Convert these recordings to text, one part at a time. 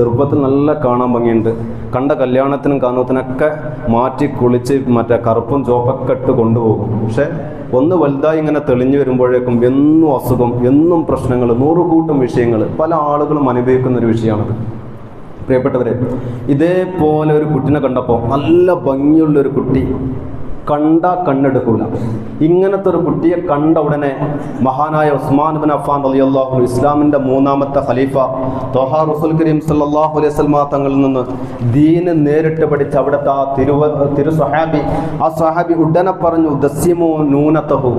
ചെറുപ്പത്തിൽ നല്ല കാണാൻ ഭംഗിയുണ്ട്. കണ്ട കല്യാണത്തിനും കാണുന്നതിനൊക്കെ മാറ്റി കുളിച്ച് മറ്റേ കറുപ്പും ചോപ്പൊക്കെ ഇട്ട് കൊണ്ടുപോകും. പക്ഷെ ഒന്ന് വലുതായി ഇങ്ങനെ തെളിഞ്ഞു വരുമ്പോഴേക്കും എന്നും അസുഖം എന്നും പ്രശ്നങ്ങൾ നൂറുകൂട്ടം വിഷയങ്ങൾ പല ആളുകളും അനുഭവിക്കുന്ന ഒരു വിഷയമാണത്. പ്രിയപ്പെട്ടവരെ ഇതേപോലെ ഒരു കുട്ടിനെ കണ്ടപ്പോൾ നല്ല ഭംഗിയുള്ള ഒരു കുട്ടി കണ്ട കണ്ണെടുക്കൂല. ഇങ്ങനത്തെ ഒരു കുട്ടിയെ കണ്ട ഉടനെ മഹാനായ ഉസ്മാൻ ബിൻ അഫാൻ അലി അള്ളാഹു ഇസ്ലാമിന്റെ മൂന്നാമത്തെ ഖലീഫ തൊഹാ റസുൽ കരീം സല്ലാഹു അലൈഹി സ്വൽമ തങ്ങളിൽ നിന്ന് ദീന് നേരിട്ട് പഠിച്ച അവിടുത്തെ ആ തിരുവ തിരു സഹാബി ആ സഹാബി ഉടനെ പറഞ്ഞു ദസ്യമോ നൂനത്തഹു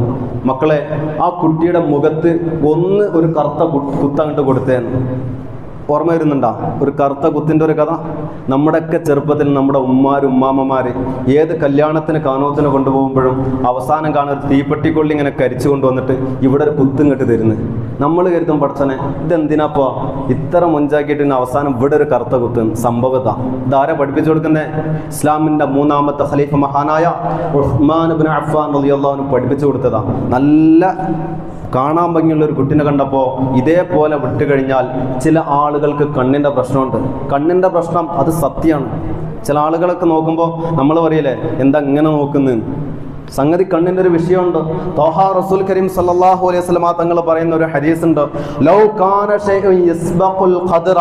മക്കളെ ആ കുട്ടിയുടെ മുഖത്ത് ഒന്ന് ഒരു കറുത്ത കുത്തങ്ങട്ട് കൊടുത്തേന്ന് ഓർമ്മ വരുന്നുണ്ടോ? ഒരു കറുത്ത കുത്തിന്റെ ഒരു കഥ. നമ്മുടെയൊക്കെ ചെറുപ്പത്തിൽ നമ്മുടെ ഉമ്മാര് ഉമ്മാമ്മമാര് ഏത് കല്യാണത്തിന് കാനോത്തിന് കൊണ്ടുപോകുമ്പോഴും അവസാനം കാണുന്ന ഒരു തീപ്പെട്ടിക്കൊള്ളി ഇങ്ങനെ കരിച്ചു കൊണ്ടുവന്നിട്ട് ഇവിടെ ഒരു കുത്തും കെട്ടി തരുന്നത് നമ്മൾ കരുതും പഠിച്ചനെ ഇതെന്തിനാപ്പോ? ഇത്ര മുഞ്ചാക്കിയിട്ട് അവസാനം ഇവിടെ ഒരു കറുത്ത കുത്ത് സംഭവത ഇതാരെ പഠിപ്പിച്ചു കൊടുക്കുന്നേ? ഇസ്ലാമിന്റെ മൂന്നാമത്തെ ഖലീഫ മഹാനായ ഉസ്മാൻ ബിൻ അഫ്ഫാൻ റളിയല്ലാഹു പഠിപ്പിച്ചു കൊടുത്തതാ. നല്ല കാണാൻ ഭംഗിയുള്ള ഒരു കുട്ടിനെ കണ്ടപ്പോൾ ഇതേപോലെ വിട്ടുകഴിഞ്ഞാൽ ചില ചില ആളുകൾക്ക് കണ്ണിന്റെ പ്രശ്നമുണ്ട്. കണ്ണിന്റെ പ്രശ്നം അത് സത്യമാണ്. ചില ആളുകളൊക്കെ നോക്കുമ്പോൾ നമ്മൾ പറയില്ലേ എന്താ ഇങ്ങനെ നോക്കുന്നത് സംഗതി കണ്ണിന്റെ ഒരു വിഷയമുണ്ട്. തോഹ റസൂൽ കരീം സല്ലല്ലാഹു അലൈഹി വസല്ലമ തങ്ങൾ പറയുന്ന ഒരു ഹദീസ് ഉണ്ട് ലൗ കാന ഷൈഉൻ യസ്ബഖുൽ ഖദ്റ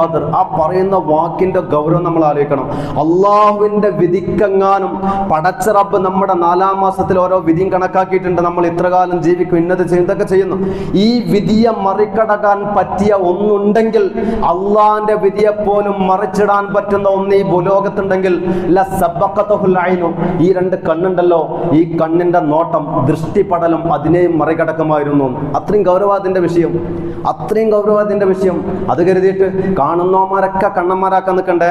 ഖദ്ർ. ആ പറയുന്ന വാക്കിന്റെ ഗൗരവം നമ്മൾ ആലോചിക്കണം. അള്ളാഹുവിന്റെ വിധിക്കെങ്ങാനും പടച്ച റബ്ബ് നമ്മുടെ നാലാം മാസത്തിൽ ഓരോ വിധിയും കണക്കാക്കിയിട്ടുണ്ട്. നമ്മൾ ഇത്ര കാലം ജീവിക്കും ഇന്നത് ചെയ്യും ചെയ്യുന്നു. ഈ വിധിയെ മറികടക്കാൻ പറ്റിയ ഒന്നുണ്ടെങ്കിൽ അള്ളാഹിന്റെ വിധിയെ പോലും മറിച്ചിടാൻ പറ്റുന്ന ഒന്ന് ഈ ഭൂലോകത്തുണ്ടെങ്കിൽ ലസബഖതുൽ ഐനു. ഈ രണ്ട് കണ്ണുണ്ടല്ലോ. ഈ കണ്ണിന്റെ നോട്ടം ദൃഷ്ടിപടലം അതിനെയും മറികടക്കുമായിരുന്നു. അത്രയും ഗൗരവാദിന്റെ വിഷയം. അത്രയും ഗൗരവാദിന്റെ വിഷയം. അത് കരുതിയിട്ട് കാണുന്നവന്മാരൊക്കെ കണ്ണന്മാരാക്കാൻ നിൽക്കണ്ടേ?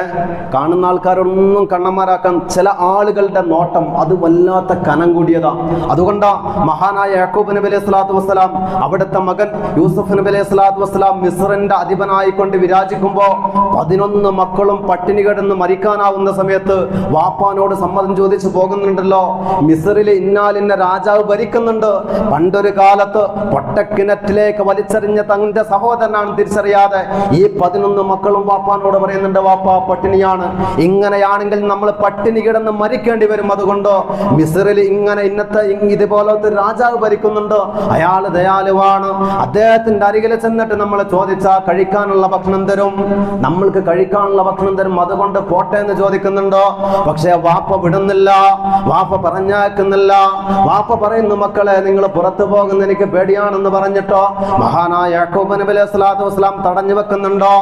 കാണുന്ന ആൾക്കാരൊന്നും കണ്ണന്മാരാക്കാൻ ചില ആളുകളുടെ നോട്ടം അത് വല്ലാത്ത കനം കൂടിയതാ. അതുകൊണ്ടാ മഹാനായ യാക്കൂബ് നബി അലൈഹി സ്വലാത്തു വസ്സലാം അവിടുത്തെ മകൻ യൂസഫ് നബി അലൈഹി സ്വലാത്തു വസ്സലാം മിസ്റിന്റെ അധിപനായിക്കൊണ്ട് വിരാജിക്കുമ്പോ പതിനൊന്ന് മക്കളും പട്ടിണി കിടന്ന് മരിക്കാനാവുന്ന സമയത്ത് വാപ്പാനോട് സമ്മതം ചോദിച്ചു പോകുന്നുണ്ടല്ലോ മിസറിലെ ഇന്നാലിന്ന രാജാവ് ഭരിക്കുന്നുണ്ട്. പണ്ടൊരു കാലത്ത് പൊട്ടക്കിണറ്റിലേക്ക് വലിച്ചെറിഞ്ഞ തന്റെ സഹോദരനാണ് തിരിച്ചറിയാതെ ഈ പതിനൊന്ന് മക്കളും വാപ്പാനോട് പറയുന്നുണ്ട് വാപ്പ പട്ടിണിയാണ്. ഇങ്ങനെയാണെങ്കിൽ നമ്മൾ പട്ടിണി കിടന്ന് മരിക്കേണ്ടി വരും. അതുകൊണ്ട് മിസറിൽ ഇങ്ങനെ ഇന്നത്തെ ഇതുപോലത്തെ രാജാവ് ഭരിക്കുന്നുണ്ട്. അയാൾ ദയാലുവാണ്. അദ്ദേഹത്തിന്റെ അരികിൽ ചെന്നിട്ട് നമ്മൾ ചോദിച്ചാൽ കഴിക്കാനുള്ള ഭക്ഷണം തരും. നമ്മൾക്ക് കഴിക്കാനുള്ള ഭക്ഷണം തരും. അതുകൊണ്ട് പോട്ടെ എന്ന് ചോദിക്കുന്നുണ്ടോ. പക്ഷെ വാപ്പ വിടുന്നില്ല. വാപ്പ പറഞ്ഞേക്കുന്നില്ല. വാപ്പ പറയുന്നു മക്കളെ നിങ്ങൾ പുറത്തു പോകുന്ന എനിക്ക് പേടിയാണെന്ന് പറഞ്ഞിട്ടോ? മഹാനായ യാക്കൂബ് നബി അലൈഹി സ്വലാത്തു വസ്സലാം തടഞ്ഞു വെക്കുന്നുണ്ടോ?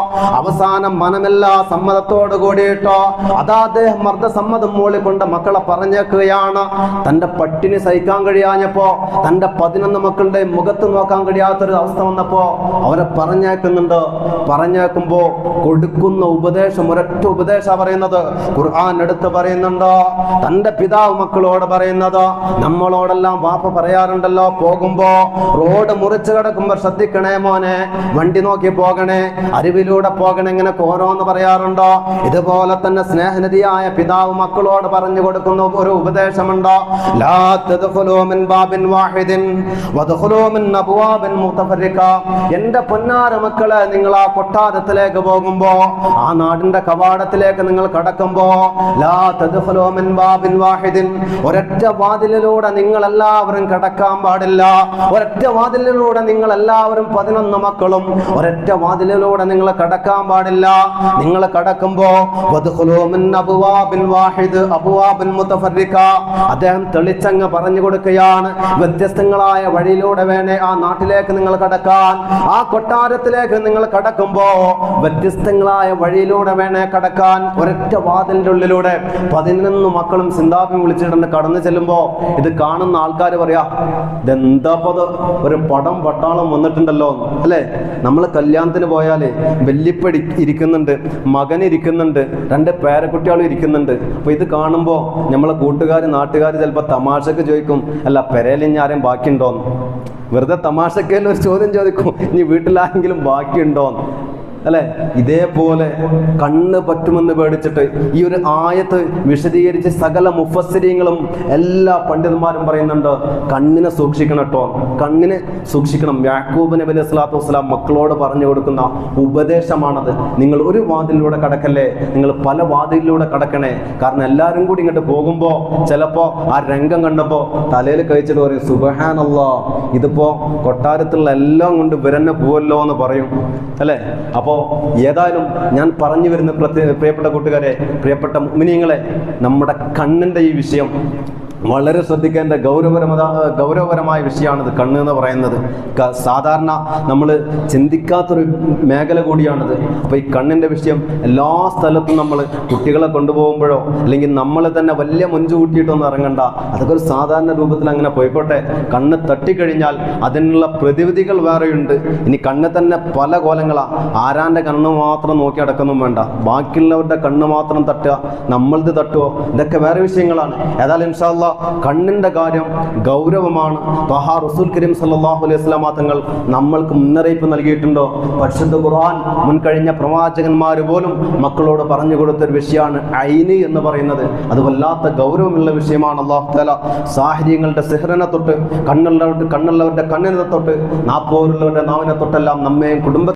അവസാനം മനമില്ല സമ്മതത്തോട് കൂടിയിട്ടോ? അതാ അദ്ദേഹം മർദ്ദസമ്മതം മൂളിക്കൊണ്ട് മക്കളെ പറഞ്ഞേക്കുകയാണ്. തന്റെ പട്ടിണി സഹിക്കാൻ കഴിയാഞ്ഞപ്പോ തന്റെ പതിനൊന്ന് മക്കളുടെ മുഖത്ത് നോക്കാൻ കഴിയാത്തൊരു അവസ്ഥ വന്നപ്പോ അവരെ പറഞ്ഞേക്കുന്നുണ്ട്. പറഞ്ഞേക്കുമ്പോ കൊടുക്കുന്ന ഉപദേശം ഒരൊറ്റ ഉപദേശ പറയുന്നത് ഖുർആൻ എടുത്ത് പറയുന്നുണ്ടോ? തന്റെ പിതാവ് മക്കളോട് പറയുന്നത് നമ്മളോടെല്ലാം വാപ്പ പറയാറുണ്ടല്ലോ പോകുമ്പോ റോഡ് മുറിച്ചു കിടക്കുമ്പോ ശ്രദ്ധിക്കണേ മോനെ വണ്ടി നോക്കി പോകണേ അരുവിലൂടെ പോകണേ ഇങ്ങനെ ഓരോന്ന് പറയാറുണ്ടോ? ഇതുപോലെ തന്നെ സ്നേഹനിധിയായ പിതാവ് മക്കളോട് പറഞ്ഞു കൊടുക്കുന്ന ഒരു ഉപദേശമുണ്ടോ? എന്റെ പൊന്നാര മക്കളെ നിങ്ങൾ ആ കൊട്ടാരത്തിലേക്ക് പോകുമ്പോ ആ നാടിന്റെ കവാടത്തിലേക്ക് നിങ്ങൾ കടക്കുമ്പോ വാഹിദിൻ ഒരൊറ്റ വാതിലിലൂടെ നിങ്ങൾ എല്ലാവരും കടക്കാൻ പാടില്ല. ഒരൊറ്റ വാതിലിലൂടെ നിങ്ങൾ എല്ലാവരും പതിനൊന്ന് മക്കളും ഒരൊറ്റ വാതിലിലൂടെ നിങ്ങൾ കടക്കാൻ പാടില്ല. നിങ്ങൾ കടക്കുമ്പോ വാഹിദ് അദ്ദേഹം തെളിച്ചങ്ങ് പറഞ്ഞു കൊടുക്കുകയാണ് വ്യത്യസ്തങ്ങളായ വഴിയിലൂടെ വേണേ ആ നാട്ടിലേക്ക് നിങ്ങൾ കടക്കാൻ ആ കൊട്ടാരത്തിലേക്ക് നിങ്ങൾ കടക്കുമ്പോ വ്യത്യസ്തങ്ങളായ വഴിയിലൂടെ വേണേ കടക്കാൻ. ഒരൊറ്റ വാതിലിന്റെ ഉള്ളിലൂടെ പതിനൊന്ന് മക്കളും സിന്താപം വിളിച്ചിട്ടുണ്ട് കടന്നു ചെല്ലുമ്പോ ഇത് കാണുന്ന ആൾക്കാർ പറയാ ഇതെന്താ പത് ഒരു പടം പട്ടാളം വന്നിട്ടുണ്ടല്ലോ. അല്ലേ? നമ്മൾ കല്യാണത്തിന് പോയാലേ വെല്ലിപ്പടി ഇരിക്കുന്നുണ്ട് മകൻ ഇരിക്കുന്നുണ്ട് രണ്ട് പേരക്കുട്ടികളും ഇരിക്കുന്നുണ്ട്. അപ്പൊ ഇത് കാണുമ്പോൾ നമ്മളെ കൂട്ടുകാർ നാട്ടുകാർ ചിലപ്പോൾ തമാശക്ക് ചോദിക്കും അല്ല പെരയിൽ ഇനി ആരെയും ബാക്കിയുണ്ടോന്ന്? വെറുതെ തമാശക്കേലും ഒരു ചോദ്യം ചോദിക്കും ഇനി വീട്ടിലാരെങ്കിലും ബാക്കിയുണ്ടോന്ന്? അല്ലെ? ഇതേപോലെ കണ്ണ് പറ്റുമെന്ന് പേടിച്ചിട്ട് ഈ ഒരു ആയത്ത് വിശദീകരിച്ച് സകല മുഫസ്സിരിങ്ങളും എല്ലാ പണ്ഡിതന്മാരും പറയുന്നുണ്ട്. കണ്ണിനെ സൂക്ഷിക്കണം കേട്ടോ കണ്ണിനെ സൂക്ഷിക്കണം. യാക്കൂബ് നബി അലൈഹി സ്വലാത്തു വസ്സലാം മക്കളോട് പറഞ്ഞു കൊടുക്കുന്ന ഉപദേശമാണത്. നിങ്ങൾ ഒരു വാതിലിലൂടെ കടക്കല്ലേ? നിങ്ങൾ പല വാതിലിലൂടെ കടക്കണേ. കാരണം എല്ലാവരും കൂടി ഇങ്ങോട്ട് പോകുമ്പോൾ ചിലപ്പോൾ ആ രംഗം കണ്ടപ്പോൾ തലയിൽ കഴിച്ചിട്ട് പറയും സുബഹാനല്ലോ ഇതിപ്പോ കൊട്ടാരത്തിലുള്ള എല്ലാം കൊണ്ട് വിരന്നെ പോവല്ലോ എന്ന് പറയും. അല്ലേ? അപ്പോൾ ഏതായാലും ഞാൻ പറഞ്ഞു വരുന്ന പ്രിയപ്പെട്ട കൂട്ടുകാരെ പ്രിയപ്പെട്ട മുമിനിയങ്ങളെ നമ്മുടെ കണ്ണിന്റെ ഈ വിഷയം വളരെ ശ്രദ്ധിക്കേണ്ട ഗൗരവപരമത ഗൗരവപരമായ വിഷയമാണിത് കണ്ണ് എന്ന് പറയുന്നത് സാധാരണ നമ്മൾ ചിന്തിക്കാത്തൊരു മേഖല കൂടിയാണിത്. അപ്പോൾ ഈ കണ്ണിന്റെ വിഷയം എല്ലാ സ്ഥലത്തും നമ്മൾ കുട്ടികളെ കൊണ്ടുപോകുമ്പോഴോ അല്ലെങ്കിൽ നമ്മൾ തന്നെ വലിയ മുഞ്ചു കൂട്ടിയിട്ടൊന്നും ഇറങ്ങണ്ട. അതൊക്കെ ഒരു സാധാരണ രൂപത്തിൽ അങ്ങനെ പോയിക്കോട്ടെ. കണ്ണ് തട്ടിക്കഴിഞ്ഞാൽ അതിനുള്ള പ്രതിവിധികൾ വേറെയുണ്ട്. ഇനി കണ്ണ് തന്നെ പല കോലങ്ങളാണ് ആരാന്റെ കണ്ണ് മാത്രം നോക്കി അടക്കൊന്നും വേണ്ട. ബാക്കിയുള്ളവരുടെ കണ്ണ് മാത്രം തട്ടുക നമ്മളത് തട്ടുക ഇതൊക്കെ വേറെ വിഷയങ്ങളാണ്. ഏതായാലും ഇൻഷാല്ല കണ്ണിന്റെ കാര്യം ഗൗരവമാണ്. തഹാ റസൂൽ കരീം സല്ലാഹു അലൈഹി വസല്ലമ തങ്ങൾ നമ്മൾക്ക് മുന്നറിയിപ്പ് നൽകിയിട്ടുണ്ടോ? പരിശുദ്ധ ഖുർആൻ മുൻകഴിഞ്ഞ പ്രവാചകന്മാർ പോലും മക്കളോട് പറഞ്ഞു കൊടുത്ത ഒരു വിഷയമാണ് ഐന് എന്ന് പറയുന്നത്. അത് വല്ലാത്ത ഗൗരവമുള്ള വിഷയമാണ്. അള്ളാഹു താല സാഹചര്യങ്ങളുടെ സിഹ്റനെ തൊട്ട് കണ്ണുള്ളവരുടെ കണ്ണുള്ളവരുടെ കണ്ണിനെ തൊട്ട് നാപ്പോരുള്ളവരുടെ നാവിനെ തൊട്ടെല്ലാം നമ്മയും കുടുംബ